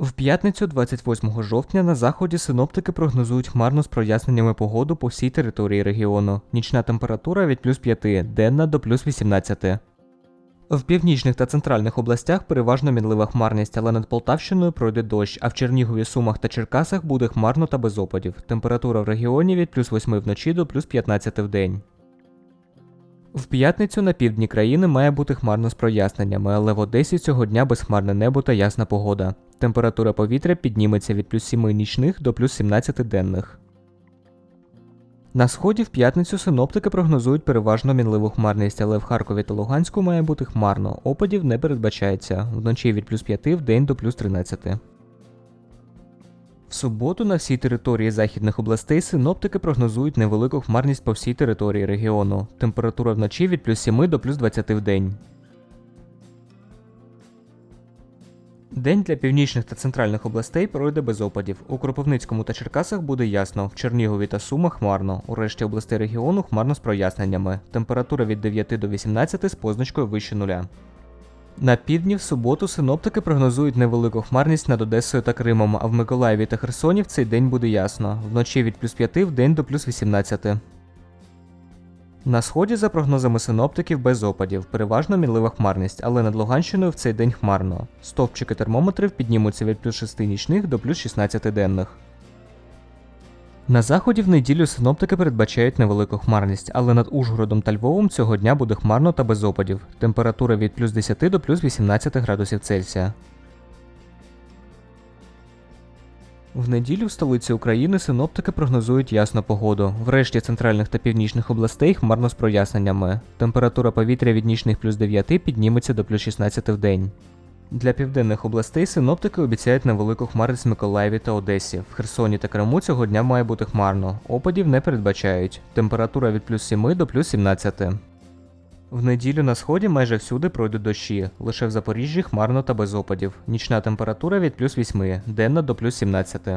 В п'ятницю, 28 жовтня, на заході синоптики прогнозують хмарну з проясненнями погоду по всій території регіону. Нічна температура від плюс 5, денна до плюс 18. В північних та центральних областях переважно мінлива хмарність, але над Полтавщиною пройде дощ, а в Чернігові, Сумах та Черкасах буде хмарно та без опадів. Температура в регіоні від плюс 8 вночі до плюс 15 в день. В п'ятницю на півдні країни має бути хмарно з проясненнями, але в Одесі цього дня безхмарне небо та ясна погода. Температура повітря підніметься від плюс 7 нічних до плюс 17 денних. На сході в п'ятницю синоптики прогнозують переважно мінливу хмарність, але в Харкові та Луганську має бути хмарно. Опадів не передбачається. Вночі від плюс 5 в день до плюс 13. В суботу на всій території західних областей синоптики прогнозують невелику хмарність по всій території регіону. Температура вночі від плюс 7 до плюс 20 в день. День для північних та центральних областей пройде без опадів. У Кропивницькому та Черкасах буде ясно, в Чернігові та Сумах хмарно. У решті областей регіону хмарно з проясненнями. Температура від 9 до 18 з позначкою вище нуля. На півдні в суботу синоптики прогнозують невелику хмарність над Одесою та Кримом, а в Миколаєві та Херсоні в цей день буде ясно. Вночі від плюс 5 в день до плюс 18. На сході, за прогнозами синоптиків, без опадів, переважно мінлива хмарність, але над Луганщиною в цей день хмарно. Стовпчики термометрів піднімуться від плюс 6 нічних до плюс 16 денних. На заході в неділю синоптики передбачають невелику хмарність, але над Ужгородом та Львовом цього дня буде хмарно та без опадів. Температура від плюс 10 до плюс 18 градусів Цельсія. В неділю в столиці України синоптики прогнозують ясну погоду. Врешті центральних та північних областей хмарно з проясненнями. Температура повітря від нічних плюс 9 підніметься до плюс 16 в день. Для південних областей синоптики обіцяють невелику хмарність в Миколаєві та Одесі. В Херсоні та Криму цього дня має бути хмарно. Опадів не передбачають. Температура від плюс 7 до плюс 17. В неділю на сході майже всюди пройдуть дощі. Лише в Запоріжжі хмарно та без опадів. Нічна температура від плюс 8, денна до плюс 17.